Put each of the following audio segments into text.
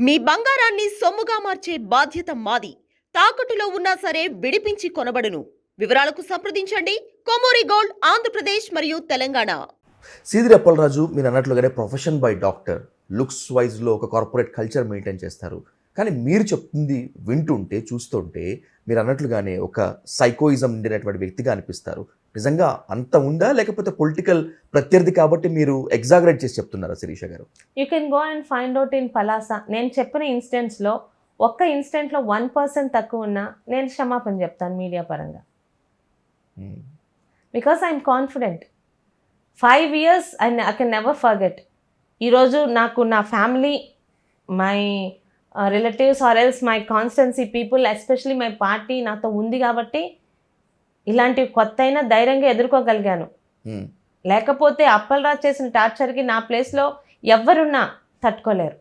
మీ బంగారాన్ని సొమ్ముగా మార్చే బాధ్యత మాది. తాకట్టులో ఉన్నా సరే విడిపించి కొనబడును. వివరాలకు సంప్రదించండి. కొమూరి గోల్డ్ ఆంధ్రప్రదేశ్ మరియు తెలంగాణ. సీదిరి అప్పలరాజు మీరు అన్నట్లుగానే ప్రొఫెషన్ బై డాక్టర్. లుక్స్ వైజ్లో ఒక కార్పొరేట్ కల్చర్ మెయింటైన్ చేస్తారు. కానీ మీరు చెప్తుంది వింటుంటే చూస్తుంటే మీరు అన్నట్లుగానే ఒక సైకోయిజం నిండినటువంటి వ్యక్తిగా అనిపిస్తారు. నిజంగా అంత ఉందా? లేకపోతే పొలిటికల్ ప్రత్యర్థి కాబట్టి మీరు ఎగ్జాగరేట్ చేసి చెప్తున్నారా Sirisha garu? You can go and find out in Palasa నేను చెప్పిన ఇన్సిడెంట్స్లో ఒక్క ఇన్సిడెంట్లో వన్ పర్సెంట్ తక్కువ ఉన్నా నేను క్షమాపణ చెప్తాను మీడియా పరంగా. Because I'm confident five years I I can never forget ఈరోజు నాకు నా family my relatives or else my constituency people especially my party నాతో ఉంది కాబట్టి ఇలాంటివి కొత్త అయినా ధైర్యంగా ఎదుర్కోగలిగాను. లేకపోతే అప్పలరాజ్ చేసిన టార్చర్కి నా ప్లేస్లో ఎవ్వరున్నా తట్టుకోలేరు.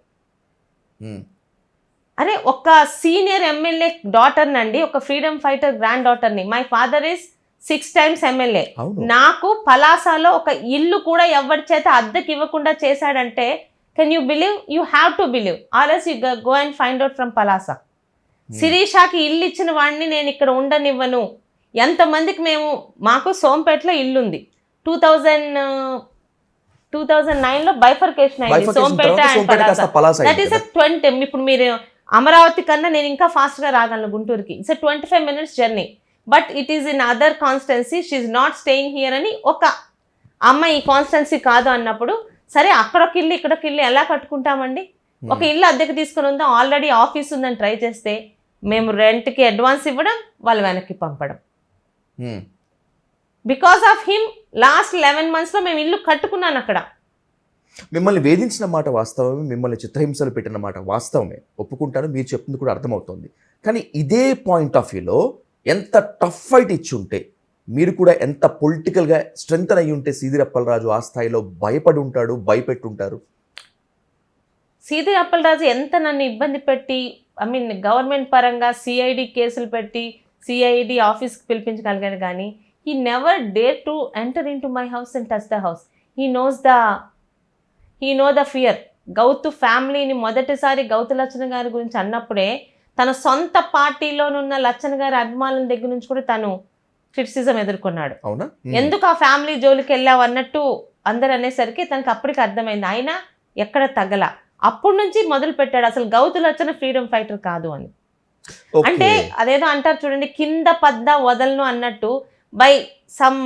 అరే ఒక సీనియర్ ఎమ్మెల్యే డాటర్నండి ఒక freedom fighter grand డాటర్ని. My father is six times MLA. నాకు పలాసాలో ఒక ఇల్లు కూడా ఎవరి చేత అద్దెకి ఇవ్వకుండా చేశాడంటే can you believe? You have to believe. RS you go and find out from Palasa. శిరీషాకి ఇల్లు ఇచ్చిన వాడిని నేను ఇక్కడ ఉండనివ్వను. ఎంతమందికి మేము మాకు సోంపేటలో ఇల్లు ఉంది టూ థౌజండ్ టూ థౌజండ్ నైన్లో బైఫర్కేషన్ అయింది. Sompeta that is. ట్వంటీ ఇప్పుడు మీరు అమరావతి కన్నా నేను ఇంకా ఫాస్ట్గా రాగలను గుంటూరుకి. It's twenty five minutes journey but it is in other constituency she's not staying here అని ఒక అమ్మ ఈ కాన్స్టెన్సీ కాదు అన్నప్పుడు సరే అక్కడొక ఇల్లు ఇక్కడొక ఇల్లు ఎలా కట్టుకుంటామండి? ఒక ఇల్లు అద్దెకి తీసుకుని ఉందాం? ఆల్రెడీ ఆఫీస్ ఉందని ట్రై చేస్తే మేము రెంట్కి అడ్వాన్స్ ఇవ్వడం వాళ్ళు వెనక్కి పంపడం. Because of him last eleven మంత్స్లో మేము ఇల్లు కట్టుకున్నాను అక్కడ. మిమ్మల్ని వేధించిన మాట వాస్తవమే మిమ్మల్ని చిత్రహింసలు పెట్టిన మాట వాస్తవమే. ఒప్పుకుంటాను మీరు చెప్తుంది కూడా అర్థమవుతుంది. కానీ ఇదే పాయింట్ ఆఫ్ వ్యూలో ఎంత టఫ్ ఫైట్ ఇచ్చి ఉంటే మీరు కూడా ఎంత పొలిటికల్గా స్ట్రెంగ్ అయి ఉంటే సీదిరప్పలరాజు ఆ స్థాయిలో భయపడి ఉంటాడు భయపెట్టుంటారు? సీది అప్పలరాజు ఎంత నన్ను ఇబ్బంది పెట్టి ఐ మీన్ గవర్నమెంట్ పరంగా సిఐడి కేసులు పెట్టి సిఐడి ఆఫీస్కి పిలిపించగలిగాను కానీ he never dare to enter in to my house and touch the house he knows the he know the fear Gouthu ఫ్యామిలీని మొదటిసారి గౌతు లచ్చన గారి గురించి అన్నప్పుడే తన సొంత పార్టీలోనున్న లచ్చన గారి అభిమానుల దగ్గర నుంచి కూడా తను క్రిటిసిజం ఎదుర్కొన్నాడు. అవునా? ఎందుకు ఆ ఫ్యామిలీ జోలికి వెళ్ళావు అన్నట్టు అందరు అనేసరికి తనకు అప్పటికి అర్థమైంది. ఆయన ఎక్కడ తగ్గల అప్పటి నుంచి మొదలు పెట్టాడు అసలు గౌతులు వచ్చిన ఫ్రీడమ్ ఫైటర్ కాదు అని. అంటే అదేదో అంటారు చూడండి కింద పద్ద వదలను అన్నట్టు by some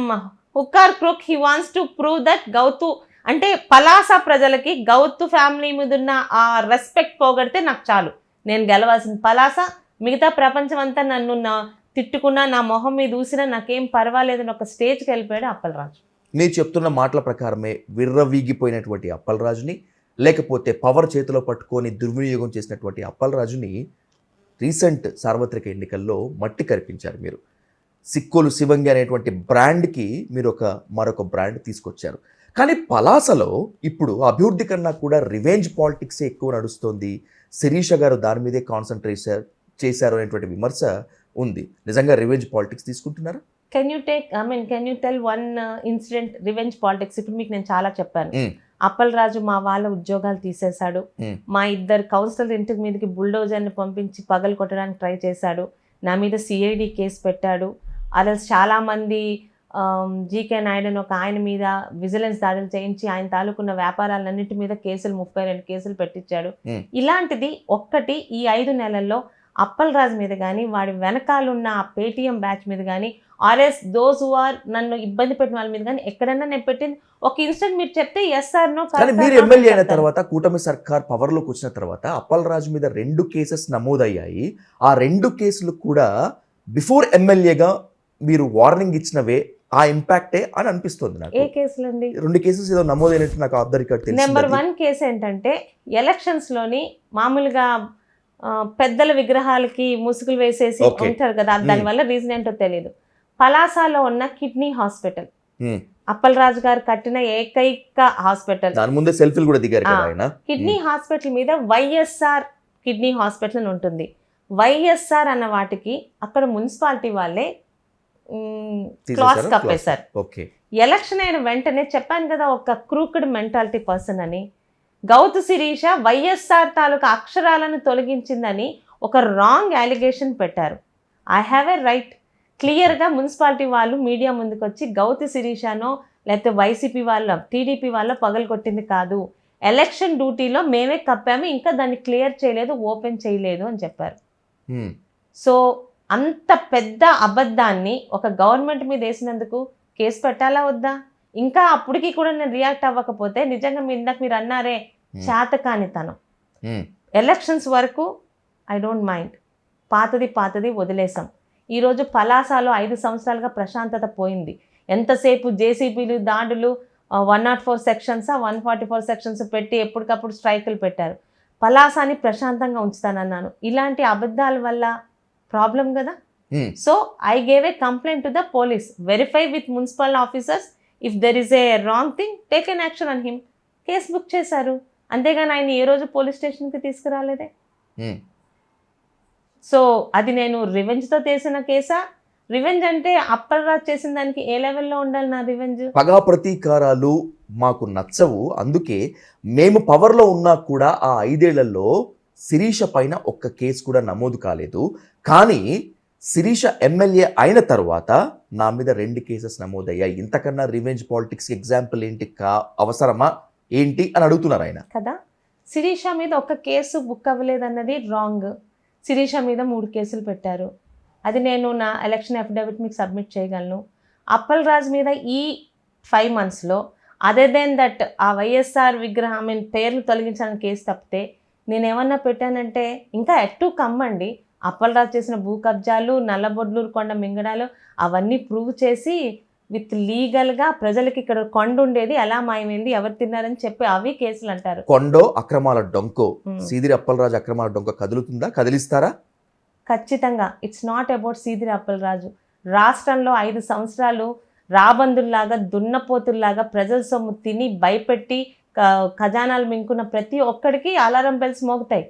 hook or crook he wants to prove that Gouthu అంటే పలాస ప్రజలకి గౌతు ఫ్యామిలీ మీద ఉన్న ఆ రెస్పెక్ట్ పోగొడితే నాకు చాలు. నేను గెలవాల్సిన పలాస మిగతా ప్రపంచం అంతా నన్ను నా తిట్టుకున్నా నా మొహం మీద ఊసినా నాకేం పర్వాలేదని ఒక స్టేజ్కి వెళ్ళిపోయాడు అప్పలరాజు. మీరు చెప్తున్న మాటల ప్రకారమే విర్రవీగిపోయినటువంటి అప్పలరాజుని లేకపోతే పవర్ చేతిలో పట్టుకొని దుర్వినియోగం చేసినటువంటి అప్పలరాజుని రీసెంట్ సార్వత్రిక ఎన్నికల్లో మట్టి కరిపించారు మీరు. సిక్కోలు శివంగి అనేటువంటి బ్రాండ్కి మీరు ఒక మరొక బ్రాండ్ తీసుకొచ్చారు. కానీ పలాసలో ఇప్పుడు అభివృద్ధి కన్నా కూడా రివెంజ్ పాలిటిక్స్ ఎక్కువ నడుస్తోంది. శిరీష గారు దాని మీదే కాన్సన్ట్రేట్ చేశారు అనేటువంటి విమర్శ ఉంది. నిజంగా రివెంజ్ పాలిటిక్స్ తీసుకుంటున్నారా? Can you take I mean can you tell one incident revenge politics? ఇప్పుడు మీకు నేను చాలా చెప్పాను. అప్పలరాజు మా వాళ్ళ ఉద్యోగాలు తీసేశాడు. మా ఇద్దరు కౌన్సిలర్ ఇంటి మీదకి బుల్డోజర్ని పంపించి పగలు కొట్టడానికి ట్రై చేశాడు నా మీద సిఐడి కేసు పెట్టాడు అలా చాలామంది జీకే నాయుడు అని ఒక ఆయన మీద విజిలెన్స్ దాడులు చేయించి ఆయన తాలూకున్న వ్యాపారాలన్నింటి మీద కేసులు ముప్పై రెండు కేసులు పెట్టించాడు. ఇలాంటిది ఒక్కటి ఈ ఐదు నెలల్లో అప్పలరాజు మీద కానీ వాడి వెనకాలన్న ఆ పేటీఎం బ్యాచ్ మీద కానీ ఆర్ఎస్ దోస్ హు ఆర్ నన్ను ఇబ్బంది పెట్టిన వాళ్ళ మీద కానీ ఎక్కడైనా నేను పెట్టింది. ఒక ఇన్స్టెంట్ మీరు చెప్తే ఎస్ సార్ నో కానీ మీరు ఎమ్మెల్యే అయిన తర్వాత కూటమి సర్కార్ పవర్లోకి వచ్చిన తర్వాత అప్పలరాజు మీద రెండు కేసెస్ నమోదయ్యాయి. ఆ రెండు కేసులు కూడా బిఫోర్ ఎమ్మెల్యేగా మీరు వార్నింగ్ ఇచ్చినవే ఆ ఇంపాక్టే అని అనిపిస్తుంది ఏ నాకు. కేసులు అండి రెండు కేసెస్ ఏదో నమోదైనట్టు నాకు ఆఫ్ ద రికార్డ్ నెంబర్ తెలిసింది వన్ కేసు ఏంటంటే ఎలక్షన్స్లోని మామూలుగా పెద్దల విగ్రహాలకి ముసుగులు వేసేసి. ఉంటారు కదా Hmm. దానివల్ల రీజన్ ఏంటో తెలియదు పలాసాలో ఉన్న కిడ్నీ హాస్పిటల్. అప్పలరాజు గారు కట్టిన ఏకైక హాస్పిటల్. దాని ముందే సెల్ఫీలు కూడా దిగారు. ఆయన? కిడ్నీ హాస్పిటల్ మీద వైఎస్ఆర్ కిడ్నీ హాస్పిటల్ అని ఉంటుంది. వైఎస్ఆర్ అన్న వాటికి అక్కడ మున్సిపాలిటీ వాళ్ళే క్లాస్? కప్పేశారు. ఓకే. ఎలక్షన్ అయిన వెంటనే చెప్పాను కదా ఒక క్రూక్డ్ మెంటాలిటీ పర్సన్ అని గౌతు శిరీష వైఎస్ఆర్ తాలూకా అక్షరాలను తొలగించిందని ఒక రాంగ్ అలిగేషన్ పెట్టారు. ఐ హ్యావ్ ఎ రైట్ క్లియర్గా మున్సిపాలిటీ వాళ్ళు మీడియా ముందుకు వచ్చి గౌతు శిరీషనో లేకపోతే వైసీపీ వాళ్ళ టీడీపీ వాళ్ళ పగలగొట్టింది కాదు ఎలక్షన్ డ్యూటీలో మేమే కప్పాము ఇంకా దాన్ని క్లియర్ చేయలేదు ఓపెన్ చేయలేదు అని చెప్పారు. సో అంత పెద్ద అబద్ధాన్ని ఒక గవర్నమెంట్ మీద వేసినందుకు కేసు పెట్టాలా వద్దా ఇంకా అప్పటికి కూడా నేను రియాక్ట్ అవ్వకపోతే నిజంగా మీరు ఇందాక మీరు అన్నారే. చేతకానితనం హ్మ్. ఎలక్షన్స్ వరకు ఐ డోంట్ మైండ్ పాతది పాతది వదిలేసాం ఈరోజు పలాసాలో ఐదు సంవత్సరాలుగా ప్రశాంతత పోయింది. ఎంతసేపు జేసీబీలు దాడులు one not four sections one forty four sections పెట్టి ఎప్పటికప్పుడు స్ట్రైకులు పెట్టారు. పలాసాని ప్రశాంతంగా ఉంచుతానన్నాను. ఇలాంటి అబద్ధాల వల్ల ప్రాబ్లం కదా? హ్మ్. So I gave a complaint to the police. Verify with municipal officers. If there is a wrong thing take an action on him. Case book చేశారు. అంతేగాని ఆయన ఏ రోజు పోలీస్ స్టేషన్కి తీసుకురాలేదే? హ్మ్. సో అది నేను రివెంజ్తో చేసిన కేసా? రివెంజ్ అంటే అప్పటిరాజు చేసిన దానికి ఏ లెవెల్లో ఉండాలి నా రివెంజ్ పగా ప్రతీకారాలు మాకు నచ్చవు. అందుకే మేము పవర్లో ఉన్నా కూడా ఆ ఐదేళ్ళలో శిరీష పైన ఒక్క కేసు కూడా నమోదు కాలేదు. కానీ శిరీష ఎమ్మెల్యే అయిన తర్వాత నా మీద రెండు కేసెస్ నమోదయ్యాయి. ఇంతకన్నా రివెంజ్ పాలిటిక్స్ ఎగ్జాంపుల్ ఏంటి కా? అవసరమా? ఏంటి? అని అడుగుతున్నారు ఆయన. కదా? శిరీష మీద ఒక కేసు బుక్ అవ్వలేదన్నది రాంగ్ శిరీష మీద మూడు కేసులు పెట్టారు. అది నేను నా ఎలక్షన్ అఫిడవిట్ మీకు సబ్మిట్ చేయగలను. అప్పల్ రాజ్ మీద ఈ ఫైవ్ మంత్స్లో అదర్ దెన్ దట్ ఆ వైఎస్ఆర్ విగ్రహం ఐ మీన్ పేర్లు తొలగించాలని కేసు తప్పితే నేను ఏమన్నా పెట్టానంటే ఇంకా ఎట్టు కమ్మండి. అప్పల్ రాజు చేసిన భూ కబ్జాలు నల్లబొడ్లూరు కొండ మింగడాలు అవన్నీ ప్రూవ్ చేసి విత్ లీగల్గా ప్రజలకి ఇక్కడ కొండ ఉండేది ఎలా మాయమైంది ఎవరు తిన్నారని చెప్పి అవి కేసులు అంటారు. కొండో అక్రమాల డొంకో. సీదిరి అప్పలరాజు అక్రమాల డొంక కదులుతుందా కదిలిస్తారా? ఖచ్చితంగా. It's not about Seediri Appalaraju. రాష్ట్రంలో ఐదు సంవత్సరాలు రాబందుల్లాగా దున్నపోతుల్లాగా ప్రజల సొమ్ము తిని భయపెట్టి ఖజానాలు మింకున్న ప్రతి ఒక్కడికి అలారం బెల్స్ మోగుతాయి.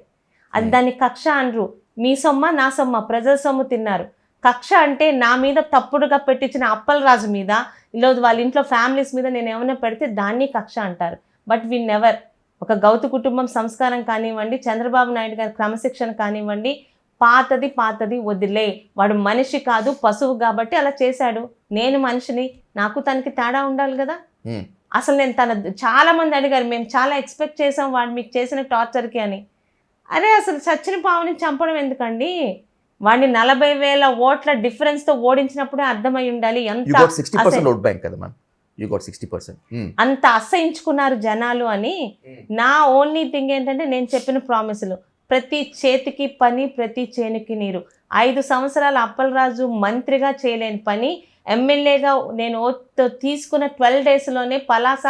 అది. దాన్ని కక్ష అనరు. మీ సొమ్మ నా సొమ్మ ప్రజల సొమ్ము తిన్నారు. కక్ష అంటే నా మీద తప్పుడుగా పెట్టించిన అప్పలరాజు మీద ఈరోజు వాళ్ళ ఇంట్లో ఫ్యామిలీస్ మీద నేను ఏమైనా పెడితే దాన్ని కక్ష అంటారు. But we never. ఒక గౌతు కుటుంబం సంస్కారం కానివ్వండి చంద్రబాబు నాయుడు గారి క్రమశిక్షణ కానివ్వండి పాతది పాతది వదిలే. వాడు మనిషి కాదు పశువు కాబట్టి అలా చేశాడు. నేను మనిషిని నాకు తనకి తేడా ఉండాలి కదా. అసలు నేను తన చాలా మంది అడిగారు మేము చాలా ఎక్స్పెక్ట్ చేసాం వాడు మీకు చేసిన టార్చర్కి అని. అరే అసలు చచ్చిన పావుని చంపడం ఎందుకండి? వాడిని నలభై వేల ఓట్ల డిఫరెన్స్తో ఓడించినప్పుడే అర్థమై ఉండాలి. ఎంత సిక్స్టీ పర్సెంట్ అసలు- ఓట్ బ్యాంక్ కదా ma'am you got sixty percent అంత అసహించుకున్నారు జనాలు అని నా ఓన్లీ థింగ్ ఏంటంటే నేను చెప్పిన ప్రామిసులు ప్రతి చేతికి పని ప్రతి చేనుకి నీరు. ఐదు సంవత్సరాల అప్పలరాజు మంత్రిగా చేయలేని పని ఎమ్మెల్యేగా నేను తీసుకున్న ట్వెల్వ్ డేస్లోనే పలాస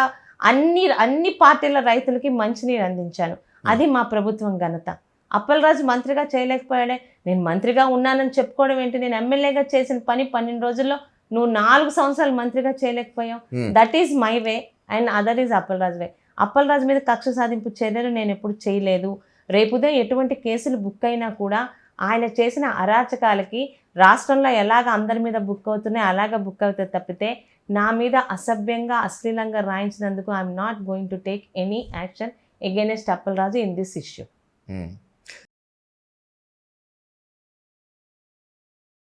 అన్ని అన్ని పార్టీల రైతులకి మంచినీరు అందించాను. అది మా ప్రభుత్వం ఘనత. అప్పలరాజు మంత్రిగా చేయలేకపోయాడే. నేను మంత్రిగా ఉన్నానని చెప్పుకోవడం ఏంటి? నేను ఎమ్మెల్యేగా చేసిన పని పన్నెండు రోజుల్లో నువ్వు నాలుగు సంవత్సరాలు మంత్రిగా చేయలేకపోయావు. That is my way and other is Appalaraj way Appalaraju మీద కక్ష సాధింపు చర్యలు నేను ఎప్పుడు చేయలేదు. రేపుదే ఎటువంటి కేసులు బుక్ అయినా కూడా ఆయన చేసిన అరాచకాలకి రాష్ట్రంలో ఎలాగ అందరి మీద బుక్ అవుతున్నాయి అలాగ బుక్ అవుతాయి తప్పితే నా మీద అసభ్యంగా అశ్లీలంగా రాయించినందుకు I'm not going to take any action against Appalaraju in this issue.